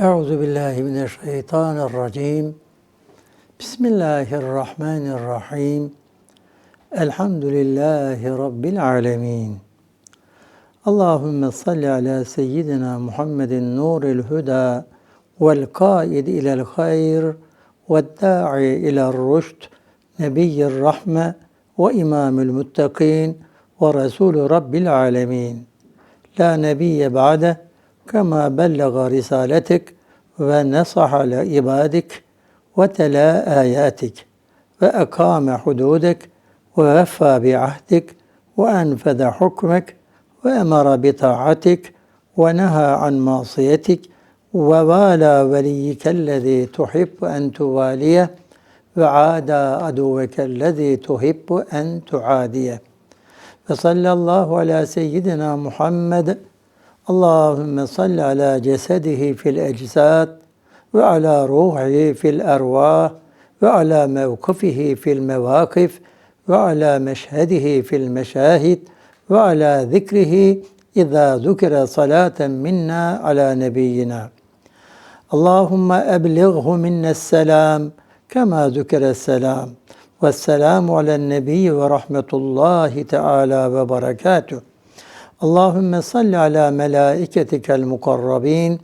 أعوذ بالله من الشيطان الرجيم. بسم الله الرحمن الرحيم. الحمد لله رب العالمين. اللهم صل على سيدنا محمد نور الهدى والقائد إلى الخير والداعي إلى الرشد نبي الرحمة وإمام المتقين ورسول رب العالمين. لا نبي بعده كما بلغ رسالتك ونصح لعبادك وتلا آياتك وأقام حدودك ووفى بعهدك وأنفذ حكمك وأمر بطاعتك ونهى عن معصيتك ووالى وليك الذي تحب أن تواليه وعادى عدوك الذي تحب أن تعاديه. فصلى الله على سيدنا محمد اللهم صل على جسده في الأجساد وعلى روحه في الأرواح وعلى موقفه في المواقف وعلى مشهده في المشاهد وعلى ذكره إذا ذكر صلاة منا على نبينا. اللهم أبلغه منا السلام كما ذكر السلام. والسلام على النبي ورحمة الله تعالى وبركاته. Allahümme salli ala melaiketikel mukarrabin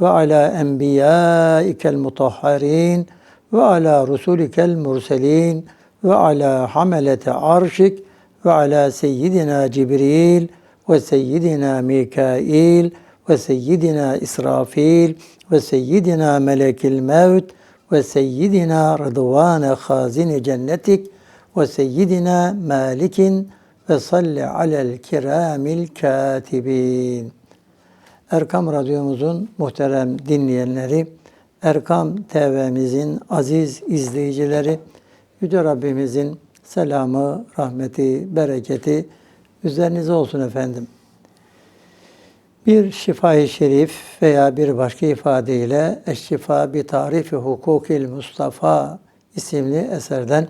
ve ala enbiyaikel mutahharin ve ala rusulikel murselin ve ala hamelete arşik ve ala seyyidina Cibril ve seyyidina Mikail ve seyyidina İsrafil ve seyyidina melekil mevt ve seyyidina rıdvane hazini cennetik ve seyyidina malikin ve salli alel kiramil katibin. Erkam Radyomuzun muhterem dinleyenleri, Erkam TV'mizin aziz izleyicileri, Yüce Rabbimizin selamı, rahmeti, bereketi üzerinize olsun efendim. Bir şifa-i şerif veya bir başka ifadeyle Eşşifa bi tarifi hukukil Mustafa isimli eserden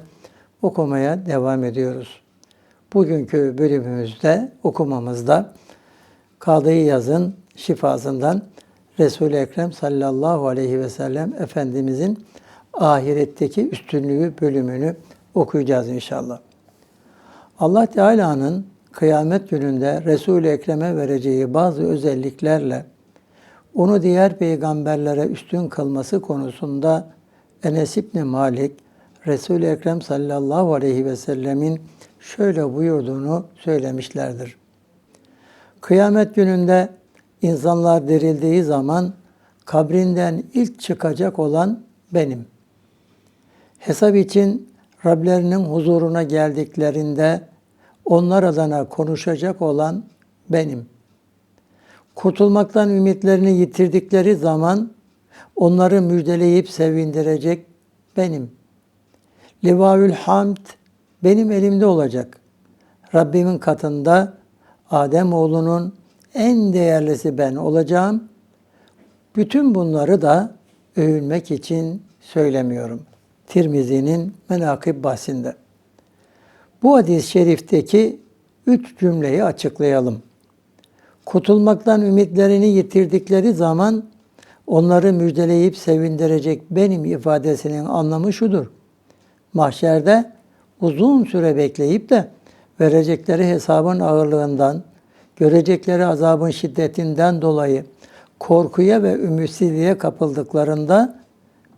okumaya devam ediyoruz. Bugünkü bölümümüzde okumamızda Kadı Yaz'ın şifasından Resul-i Ekrem sallallahu aleyhi ve sellem Efendimizin ahiretteki üstünlüğü bölümünü okuyacağız inşallah. Allah Teala'nın kıyamet gününde Resul-i Ekrem'e vereceği bazı özelliklerle onu diğer peygamberlere üstün kılması konusunda Enes İbni Malik, Resul-i Ekrem sallallahu aleyhi ve sellemin şöyle buyurduğunu söylemişlerdir. Kıyamet gününde insanlar dirildiği zaman kabrinden ilk çıkacak olan benim. Hesap için Rablerinin huzuruna geldiklerinde onlar adına konuşacak olan benim. Kurtulmaktan ümitlerini yitirdikleri zaman onları müjdeleyip sevindirecek benim. Livaül Hamd benim elimde olacak. Rabbimin katında Adem oğlunun en değerlisi ben olacağım. Bütün bunları da övünmek için söylemiyorum. Tirmizi'nin menakib bahsinde. Bu hadis-i şerifteki üç cümleyi açıklayalım. Kurtulmaktan ümitlerini yitirdikleri zaman onları müjdeleyip sevindirecek benim ifadesinin anlamı şudur. Mahşerde uzun süre bekleyip de verecekleri hesabın ağırlığından, görecekleri azabın şiddetinden dolayı korkuya ve ümitsizliğe kapıldıklarında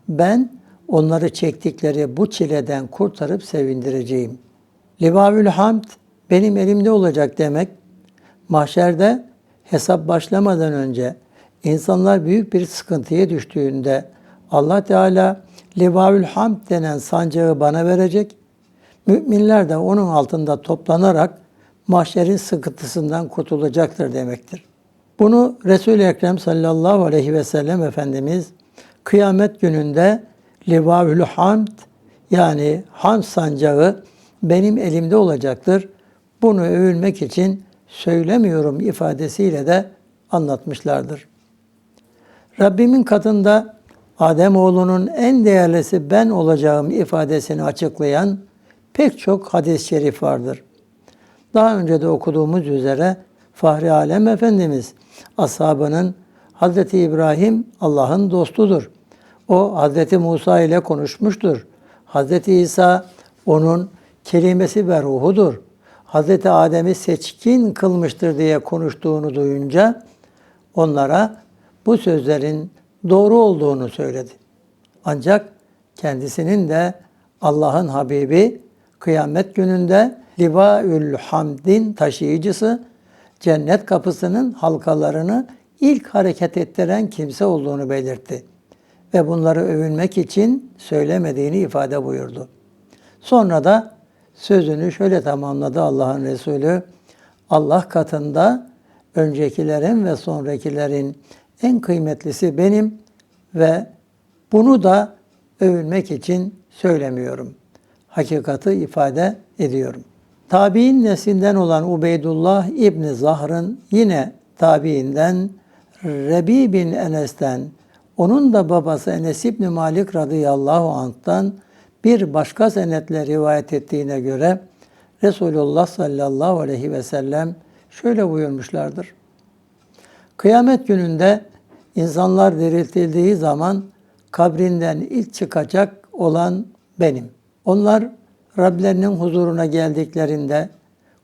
ben onları çektikleri bu çileden kurtarıp sevindireceğim. Livavül Hamd benim elimde olacak demek, mahşerde hesap başlamadan önce insanlar büyük bir sıkıntıya düştüğünde Allah Teala Livavül Hamd denen sancağı bana verecek Müminler de onun altında toplanarak mahşerin sıkıntısından kurtulacaktır demektir. Bunu Resul-i Ekrem sallallahu aleyhi ve sellem Efendimiz kıyamet gününde Livavül Hamd yani Hamd sancağı benim elimde olacaktır. Bunu övülmek için söylemiyorum ifadesiyle de anlatmışlardır. Rabbimin katında Adem oğlunun en değerlisi ben olacağım ifadesini açıklayan pek çok hadis-i şerif vardır. Daha önce de okuduğumuz üzere Fahri Alem Efendimiz ashabının Hazreti İbrahim Allah'ın dostudur. O Hazreti Musa ile konuşmuştur. Hazreti İsa onun kelimesi ve ruhudur. Hazreti Adem'i seçkin kılmıştır diye konuştuğunu duyunca onlara bu sözlerin doğru olduğunu söyledi. Ancak kendisinin de Allah'ın Habibi kıyamet gününde Livaül Hamd'in taşıyıcısı cennet kapısının halkalarını ilk hareket ettiren kimse olduğunu belirtti. Ve bunları övünmek için söylemediğini ifade buyurdu. Sonra da sözünü şöyle tamamladı Allah'ın Resulü. Allah katında öncekilerin ve sonrakilerin en kıymetlisi benim ve bunu da övünmek için söylemiyorum. Hakikati ifade ediyorum. Tabi'in neslinden olan Ubeydullah İbni Zahr'ın yine tabiinden Rebi bin Enes'ten, onun da babası Enes İbni Malik radıyallahu anh'tan bir başka senetle rivayet ettiğine göre Resulullah sallallahu aleyhi ve sellem şöyle buyurmuşlardır. Kıyamet gününde insanlar diriltildiği zaman kabrinden ilk çıkacak olan benim. Onlar Rablerinin huzuruna geldiklerinde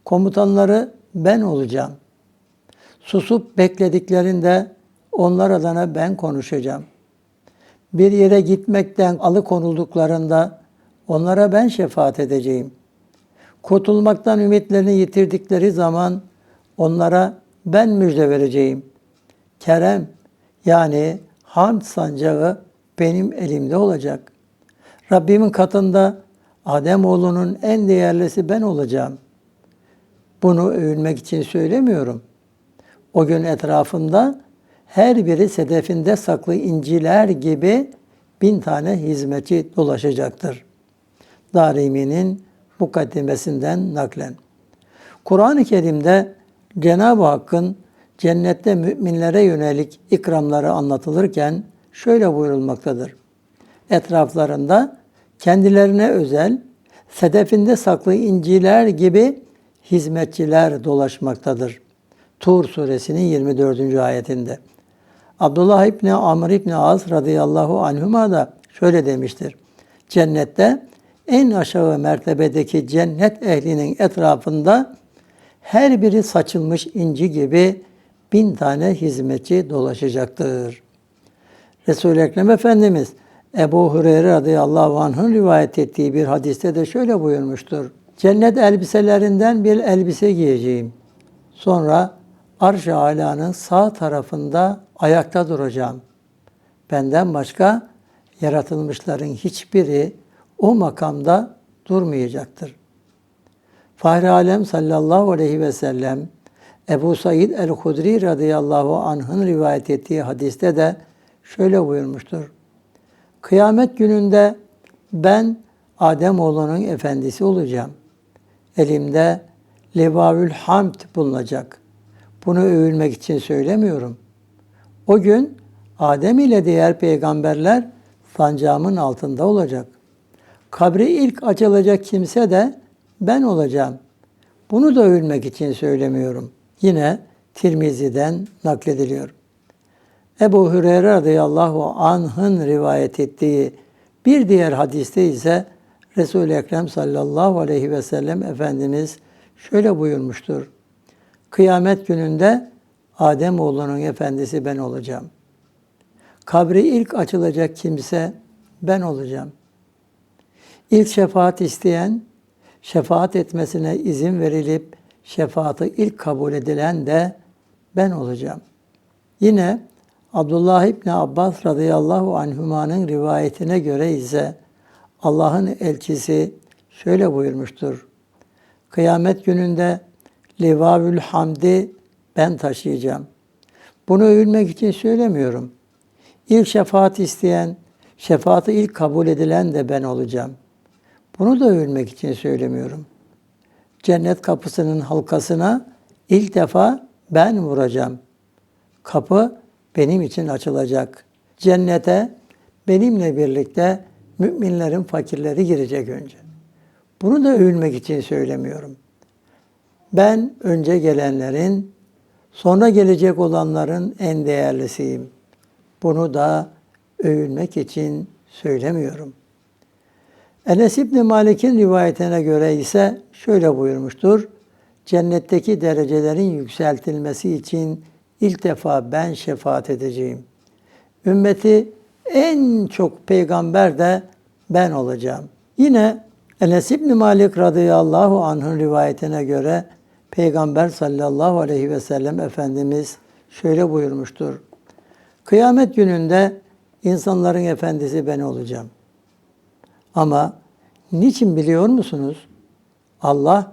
komutanları ben olacağım. Susup beklediklerinde onlar adına ben konuşacağım. Bir yere gitmekten alıkonulduklarında onlara ben şefaat edeceğim. Kurtulmaktan ümitlerini yitirdikleri zaman onlara ben müjde vereceğim. Kerem yani hamd sancağı benim elimde olacak. Rabbimin katında Adem oğlunun en değerlisi ben olacağım. Bunu övünmek için söylemiyorum. O gün etrafında her biri sedefinde saklı inciler gibi bin tane hizmetçi dolaşacaktır. Darimi'nin mukaddimesinden naklen. Kur'an-ı Kerim'de Cenab-ı Hakk'ın cennette müminlere yönelik ikramları anlatılırken şöyle buyurulmaktadır. Etraflarında kendilerine özel, sedefinde saklı inciler gibi hizmetçiler dolaşmaktadır. Tur suresinin 24. ayetinde. Abdullah İbni Amr İbni Az radıyallahu anhuma da şöyle demiştir. Cennette en aşağı mertebedeki cennet ehlinin etrafında her biri saçılmış inci gibi bin tane hizmetçi dolaşacaktır. Resul-i Ekrem Efendimiz Ebu Hureyre radıyallahu anh'ın rivayet ettiği bir hadiste de şöyle buyurmuştur. Cennet elbiselerinden bir elbise giyeceğim. Sonra arş-ı alanın sağ tarafında ayakta duracağım. Benden başka yaratılmışların hiçbiri o makamda durmayacaktır. Fahri Alem sallallahu aleyhi ve sellem Ebu Said el-Hudri radıyallahu anh'ın rivayet ettiği hadiste de şöyle buyurmuştur. Kıyamet gününde ben Adem oğlunun efendisi olacağım. Elimde levavül hamd bulunacak. Bunu övülmek için söylemiyorum. O gün Adem ile diğer peygamberler sancağımın altında olacak. Kabri ilk açılacak kimse de ben olacağım. Bunu da övülmek için söylemiyorum. Yine Tirmizi'den naklediliyor. Ebu Hüreyre radıyallahu anh'ın rivayet ettiği bir diğer hadiste ise Resul-i Ekrem sallallahu aleyhi ve sellem Efendimiz şöyle buyurmuştur. Kıyamet gününde Adem oğlunun efendisi ben olacağım. Kabri ilk açılacak kimse ben olacağım. İlk şefaat isteyen, şefaat etmesine izin verilip şefaati ilk kabul edilen de ben olacağım. Yine Abdullah İbni Abbas radıyallahu anhümanın rivayetine göre ise Allah'ın elçisi şöyle buyurmuştur. Kıyamet gününde Livavül Hamdi ben taşıyacağım. Bunu övülmek için söylemiyorum. İlk şefaat isteyen, şefaati ilk kabul edilen de ben olacağım. Bunu da övülmek için söylemiyorum. Cennet kapısının halkasına ilk defa ben vuracağım. Kapı benim için açılacak. Cennete benimle birlikte müminlerin fakirleri girecek önce. Bunu da övülmek için söylemiyorum. Ben önce gelenlerin, Sonra gelecek olanların en değerlisiyim. Bunu da övünmek için söylemiyorum. Enes İbni Malik'in rivayetine göre ise şöyle buyurmuştur. Cennetteki derecelerin yükseltilmesi için ilk defa ben şefaat edeceğim. Ümmeti en çok peygamber de ben olacağım. Yine Enes İbni Malik radıyallahu anh'ın rivayetine göre Peygamber sallallahu aleyhi ve sellem Efendimiz şöyle buyurmuştur. Kıyamet gününde insanların efendisi ben olacağım. Ama niçin biliyor musunuz? Allah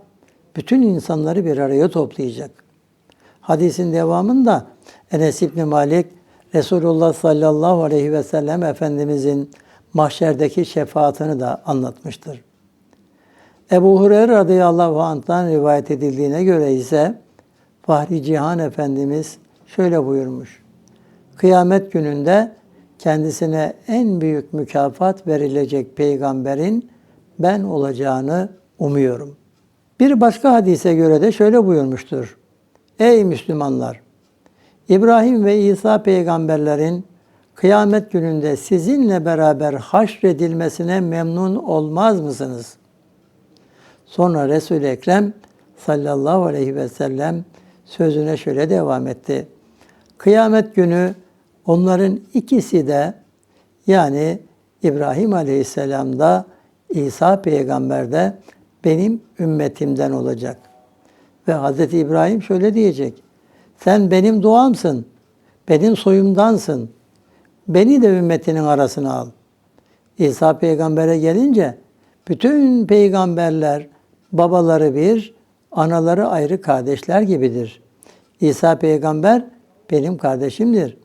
bütün insanları bir araya toplayacak. Hadisin devamında Enes İbni Malik Resulullah sallallahu aleyhi ve sellem Efendimizin mahşerdeki şefaatini de anlatmıştır. Ebu Hureyre radıyallahu anh'tan rivayet edildiğine göre ise Fahri Cihan Efendimiz şöyle buyurmuş. Kıyamet gününde kendisine en büyük mükafat verilecek peygamberin ben olacağını umuyorum. Bir başka hadise göre de şöyle buyurmuştur. Ey Müslümanlar! İbrahim ve İsa peygamberlerin kıyamet gününde sizinle beraber haşredilmesine memnun olmaz mısınız? Sonra Resul-i Ekrem sallallahu aleyhi ve sellem sözüne şöyle devam etti. Kıyamet günü onların ikisi de yani İbrahim aleyhisselam da İsa peygamber de benim ümmetimden olacak. Ve Hz. İbrahim şöyle diyecek. Sen benim duamsın, benim soyumdansın. Beni de ümmetinin arasına al. İsa peygambere gelince bütün peygamberler babaları bir, anaları ayrı kardeşler gibidir. İsa peygamber benim kardeşimdir.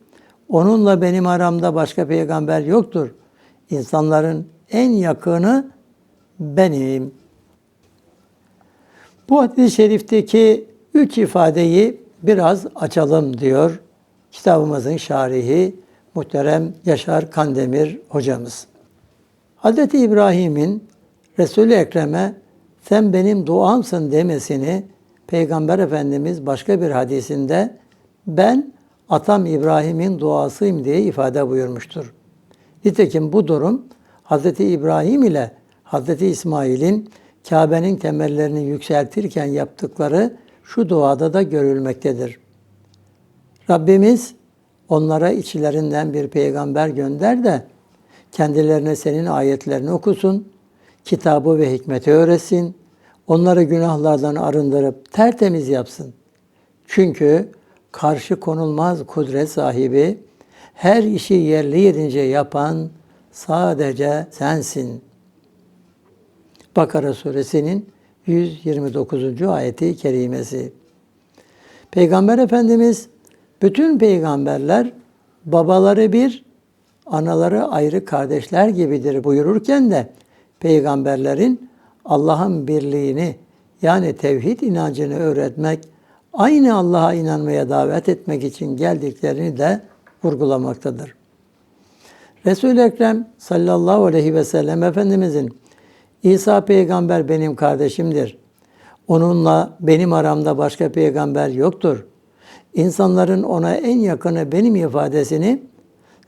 Onunla benim aramda başka peygamber yoktur. İnsanların en yakını benim. Bu hadis-i şerifteki üç ifadeyi biraz açalım diyor kitabımızın şarihi muhterem Yaşar Kandemir hocamız. Hz. İbrahim'in Resul-i Ekrem'e sen benim duamsın demesini Peygamber Efendimiz başka bir hadisinde ben atam İbrahim'in duasıyım diye ifade buyurmuştur. Nitekim bu durum Hz. İbrahim ile Hz. İsmail'in Kabe'nin temellerini yükseltirken yaptıkları şu duada da görülmektedir. Rabbimiz onlara içlerinden bir peygamber gönder de kendilerine senin ayetlerini okusun, kitabı ve hikmeti öğretsin, onları günahlardan arındırıp tertemiz yapsın. Çünkü karşı konulmaz kudret sahibi, her işi yerli yerince yapan sadece sensin. Bakara suresinin 129. ayeti kerimesi. Peygamber Efendimiz bütün peygamberler babaları bir, anaları ayrı kardeşler gibidir buyururken de peygamberlerin Allah'ın birliğini yani tevhid inancını öğretmek, aynı Allah'a inanmaya davet etmek için geldiklerini de vurgulamaktadır. Resul-i Ekrem sallallahu aleyhi ve sellem Efendimizin İsa peygamber benim kardeşimdir. Onunla benim aramda başka peygamber yoktur. İnsanların ona en yakını benim ifadesini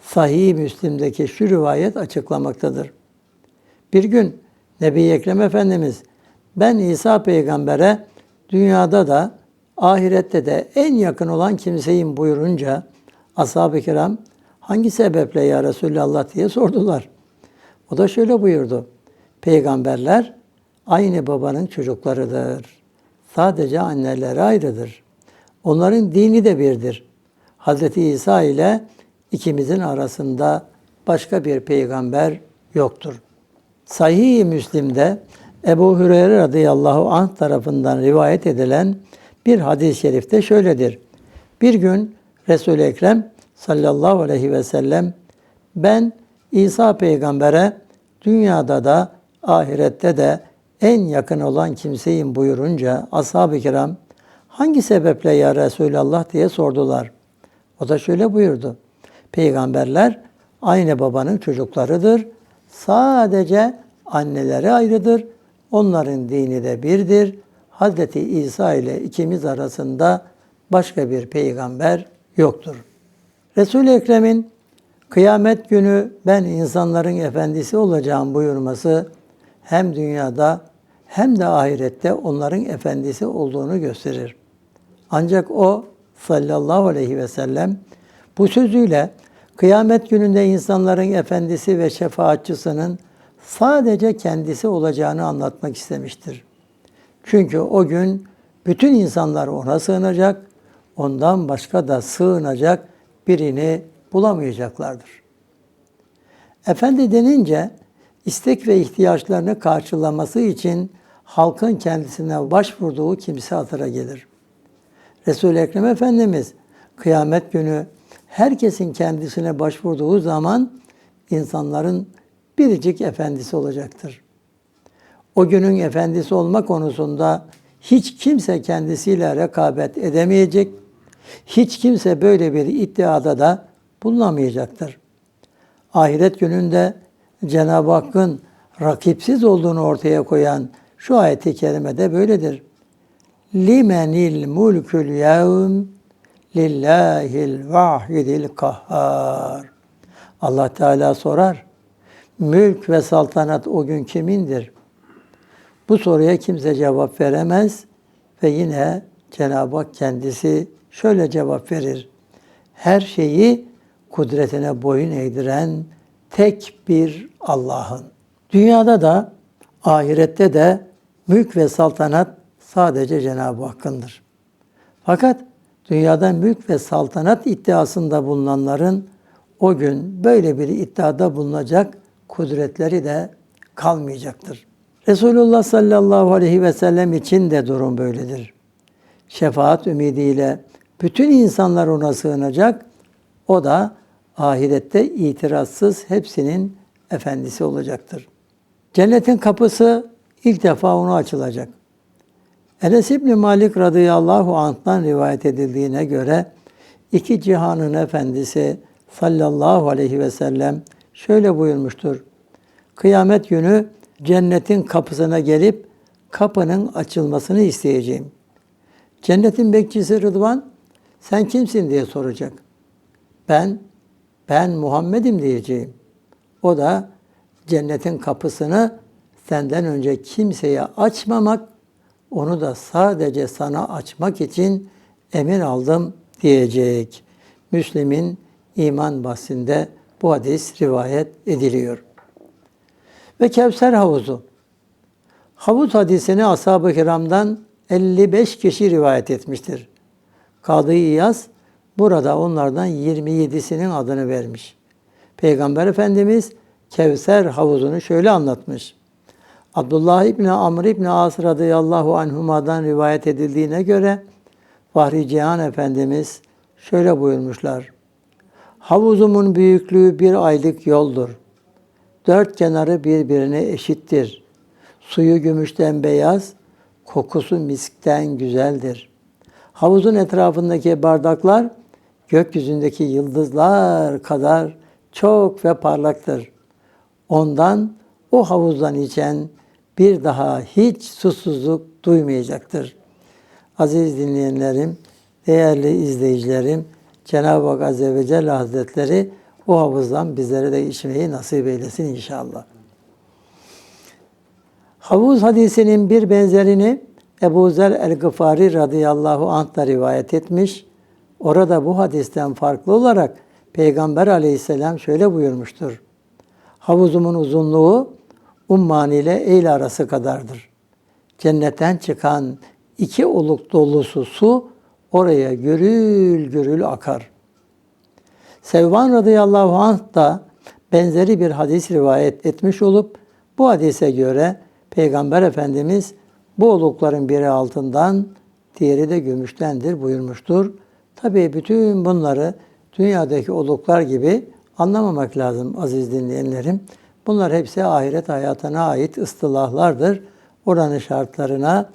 Sahih Müslim'deki şu rivayet açıklamaktadır. Bir gün Nebi Ekrem Efendimiz ben İsa peygambere dünyada da ahirette de en yakın olan kimseyim buyurunca ashab-ı kiram hangi sebeple ya Resulallah diye sordular. O da şöyle buyurdu. Peygamberler aynı babanın çocuklarıdır. Sadece anneleri ayrıdır. Onların dini de birdir. Hz. İsa ile ikimizin arasında başka bir peygamber yoktur. Sahih-i Müslim'de Ebu Hüreyre radıyallahu anh tarafından rivayet edilen bir hadis-i şerifte şöyledir. Bir gün Resul-i Ekrem sallallahu aleyhi ve sellem ben İsa peygambere dünyada da ahirette de en yakın olan kimseyim buyurunca ashab-ı kiram hangi sebeple ya Resulallah diye sordular. O da şöyle buyurdu. Peygamberler aynı babanın çocuklarıdır. Sadece anneleri ayrıdır. Onların dini de birdir. Hazreti İsa ile ikimiz arasında başka bir peygamber yoktur. Resul-i Ekrem'in kıyamet günü ben insanların efendisi olacağım buyurması hem dünyada hem de ahirette onların efendisi olduğunu gösterir. Ancak o sallallahu aleyhi ve sellem bu sözüyle kıyamet gününde insanların efendisi ve şefaatçısının sadece kendisi olacağını anlatmak istemiştir. Çünkü o gün bütün insanlar ona sığınacak, ondan başka da sığınacak birini bulamayacaklardır. Efendi denince istek ve ihtiyaçlarını karşılaması için halkın kendisine başvurduğu kimse hatıra gelir. Resul-i Ekrem Efendimiz kıyamet günü herkesin kendisine başvurduğu zaman insanların biricik efendisi olacaktır. O günün efendisi olma konusunda hiç kimse kendisiyle rekabet edemeyecek, hiç kimse böyle bir iddiada da bulunamayacaktır. Ahiret gününde Cenab-ı Hakk'ın rakipsiz olduğunu ortaya koyan şu ayeti kerimede böyledir. Limenil mulkul yevm lillahil vahidil kahhar. Allah Teala sorar. Mülk ve saltanat o gün kimindir? Bu soruya kimse cevap veremez ve yine Cenab-ı Hak kendisi şöyle cevap verir. Her şeyi kudretine boyun eğdiren tek bir Allah'ın. Dünyada da ahirette de mülk ve saltanat sadece Cenab-ı Hakk'ındır. Fakat dünyada mülk ve saltanat iddiasında bulunanların o gün böyle bir iddiada bulunacak kudretleri de kalmayacaktır. Resulullah sallallahu aleyhi ve sellem için de durum böyledir. Şefaat ümidiyle bütün insanlar ona sığınacak. O da ahirette itirazsız hepsinin efendisi olacaktır. Cennetin kapısı ilk defa ona açılacak. Enes İbni Malik radıyallahu anh'tan rivayet edildiğine göre iki cihanın efendisi sallallahu aleyhi ve sellem şöyle buyurmuştur. Kıyamet günü cennetin kapısına gelip kapının açılmasını isteyeceğim. Cennetin bekçisi Rıdvan sen kimsin diye soracak. Ben ben Muhammed'im diyeceğim. O da cennetin kapısını senden önce kimseye açmamak, onu da sadece sana açmak için emin aldım diyecek. Müslim'in iman bahsinde bu hadis rivayet ediliyor. Ve Kevser havuzu. Havuz hadisini ashab-ı kiramdan 55 kişi rivayet etmiştir. Kadı İyaz burada onlardan 27'sinin adını vermiş. Peygamber Efendimiz Kevser havuzunu şöyle anlatmış. Abdullah İbni Amr İbni As radıyallahu anhuma'dan rivayet edildiğine göre Fahri Cihan Efendimiz şöyle buyurmuşlar. Havuzumun büyüklüğü bir aylık yoldur. Dört kenarı birbirine eşittir. Suyu gümüşten beyaz, kokusu miskten güzeldir. Havuzun etrafındaki bardaklar gökyüzündeki yıldızlar kadar çok ve parlaktır. Ondan o havuzdan içen bir daha hiç susuzluk duymayacaktır. Aziz dinleyenlerim, değerli izleyicilerim, Cenab-ı Hak Azze ve Celle Hazretleri o havuzdan bizlere de içmeyi nasip eylesin inşallah. Havuz hadisinin bir benzerini Ebu Zer el-Gıfari radıyallahu anh da rivayet etmiş. Orada bu hadisten farklı olarak Peygamber aleyhisselam şöyle buyurmuştur. Havuzumun uzunluğu Umman ile Eyle arası kadardır. Cennetten çıkan iki oluk dolusu su oraya gürül gürül akar. Sevban radıyallahu anh da benzeri bir hadis rivayet etmiş olup bu hadise göre Peygamber Efendimiz bu olukların biri altından, diğeri de gümüştendir buyurmuştur. Tabii bütün bunları dünyadaki oluklar gibi anlamamak lazım aziz dinleyenlerim. Bunlar hepsi ahiret hayatına ait ıstılahlardır. Oranın şartlarına,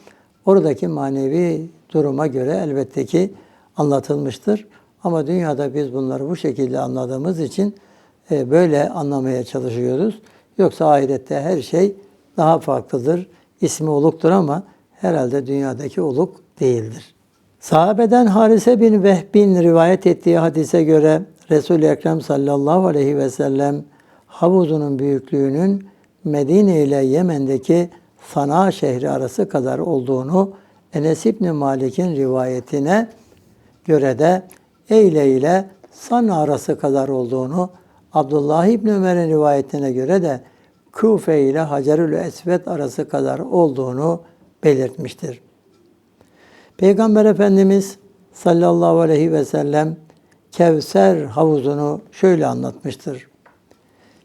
oradaki manevi duruma göre elbette ki anlatılmıştır. Ama dünyada biz bunları bu şekilde anladığımız için e, böyle anlamaya çalışıyoruz. Yoksa ahirette her şey daha farklıdır. İsmi oluktur ama herhalde dünyadaki oluk değildir. Sahabeden Harise bin Vehbin rivayet ettiği hadise göre Resul-i Ekrem sallallahu aleyhi ve sellem havuzunun büyüklüğünün Medine ile Yemen'deki Sana şehri arası kadar olduğunu Enes İbni Malik'in rivayetine göre de Eyle ile Sana arası kadar olduğunu Abdullah İbni Ömer'in rivayetine göre de Kufe ile Hacerül Esved arası kadar olduğunu belirtmiştir. Peygamber Efendimiz sallallahu aleyhi ve sellem Kevser havuzunu şöyle anlatmıştır.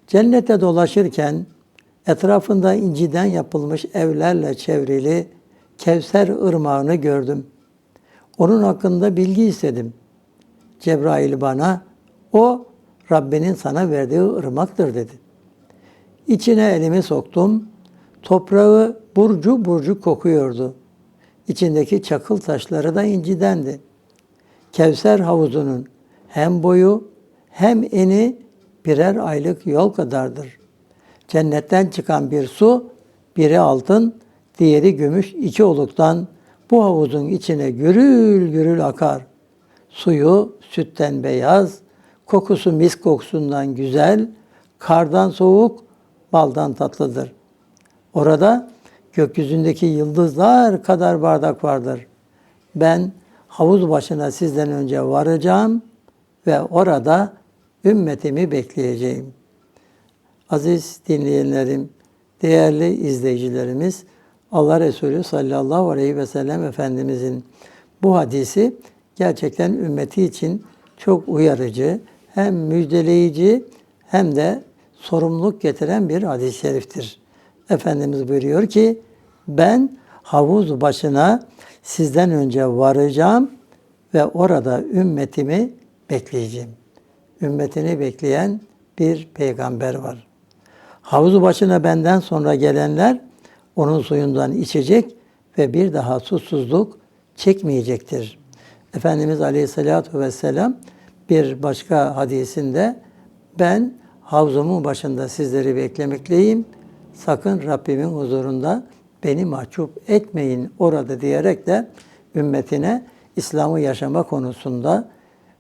Cennete dolaşırken etrafında inciden yapılmış evlerle çevrili Kevser ırmağını gördüm. Onun hakkında bilgi istedim. Cebrail bana o Rabbinin sana verdiği ırmaktır dedi. İçine elimi soktum. Toprağı burcu burcu kokuyordu. İçindeki çakıl taşları da incidendi. Kevser havuzunun hem boyu hem eni birer aylık yol kadardır. Cennetten çıkan bir su, biri altın, diğeri gümüş iki oluktan bu havuzun içine gürül gürül akar. Suyu sütten beyaz, kokusu mis kokusundan güzel, kardan soğuk, baldan tatlıdır. Orada gökyüzündeki yıldızlar kadar bardak vardır. Ben havuz başına sizden önce varacağım ve orada ümmetimi bekleyeceğim. Aziz dinleyenlerim, değerli izleyicilerimiz, Allah Resulü sallallahu aleyhi ve sellem Efendimizin bu hadisi gerçekten ümmeti için çok uyarıcı, hem müjdeleyici hem de sorumluluk getiren bir hadis-i şeriftir. Efendimiz buyuruyor ki, ben havuz başına sizden önce varacağım ve orada ümmetimi bekleyeceğim. Ümmetini bekleyen bir peygamber var. Havuzu başına benden sonra gelenler onun suyundan içecek ve bir daha susuzluk çekmeyecektir. Efendimiz Aleyhisselatü Vesselam bir başka hadisinde ben havzumun başında sizleri beklemekteyim. Sakın Rabbimin huzurunda beni mahcup etmeyin orada diyerek de ümmetine İslam'ı yaşama konusunda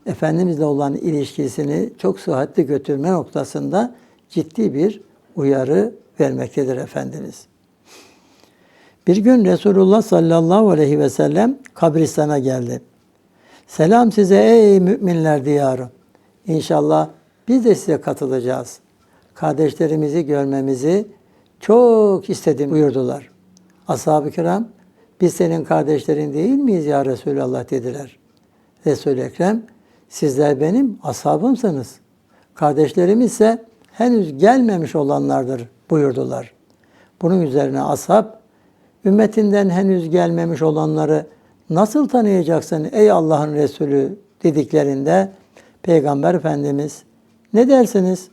Efendimizle olan ilişkisini çok sıhhatli götürme noktasında ciddi bir uyarı vermektedir Efendimiz. Bir gün Resulullah sallallahu aleyhi ve sellem kabristana geldi. Selam size ey müminler diyarı. İnşallah biz de size katılacağız. Kardeşlerimizi görmemizi çok istedim buyurdular. Ashab-ı kiram biz senin kardeşlerin değil miyiz ya Resulallah dediler. Resul-i Ekrem sizler benim ashabımsınız. Kardeşlerim ise henüz gelmemiş olanlardır buyurdular. Bunun üzerine ashab ümmetinden henüz gelmemiş olanları nasıl tanıyacaksın ey Allah'ın Resulü dediklerinde Peygamber Efendimiz ne dersiniz?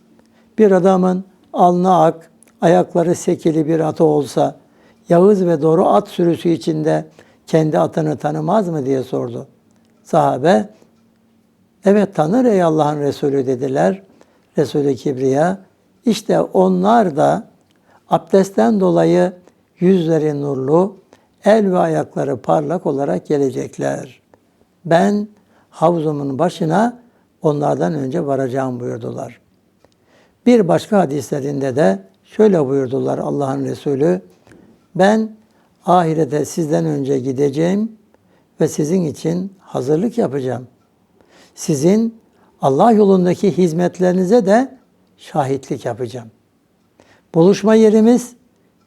Bir adamın alnı ak, ayakları sekili bir atı olsa Yağız ve doğru at sürüsü içinde kendi atını tanımaz mı diye sordu. Sahabe evet tanır ey Allah'ın Resulü dediler. Resulü Kibriya işte onlar da abdestten dolayı yüzleri nurlu, el ve ayakları parlak olarak gelecekler. Ben havzumun başına onlardan önce varacağım buyurdular. Bir başka hadislerinde de şöyle buyurdular Allah'ın Resulü, ben ahirete sizden önce gideceğim ve sizin için hazırlık yapacağım. Sizin Allah yolundaki hizmetlerinize de şahitlik yapacağım. Buluşma yerimiz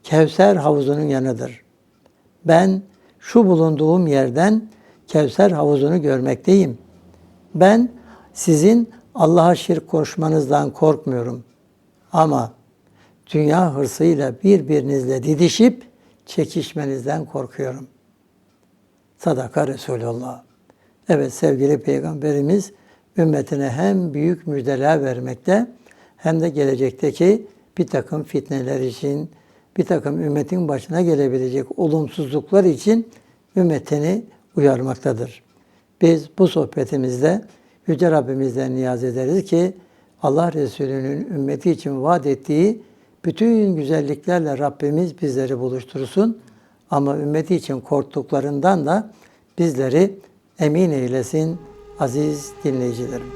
Kevser havuzunun yanıdır. Ben şu bulunduğum yerden Kevser havuzunu görmekteyim. Ben sizin Allah'a şirk koşmanızdan korkmuyorum. Ama dünya hırsıyla birbirinizle didişip çekişmenizden korkuyorum. Sadaka Resulullah. Evet sevgili Peygamberimiz ümmetine hem büyük müjdeler vermekte hem de gelecekteki bir takım fitneler için, bir takım ümmetin başına gelebilecek olumsuzluklar için ümmetini uyarmaktadır. Biz bu sohbetimizde Yüce Rabbimizden niyaz ederiz ki Allah Resulü'nün ümmeti için vaat ettiği bütün güzelliklerle Rabbimiz bizleri buluştursun. Ama ümmeti için korktuklarından da bizleri emin eylesin aziz dinleyicilerim.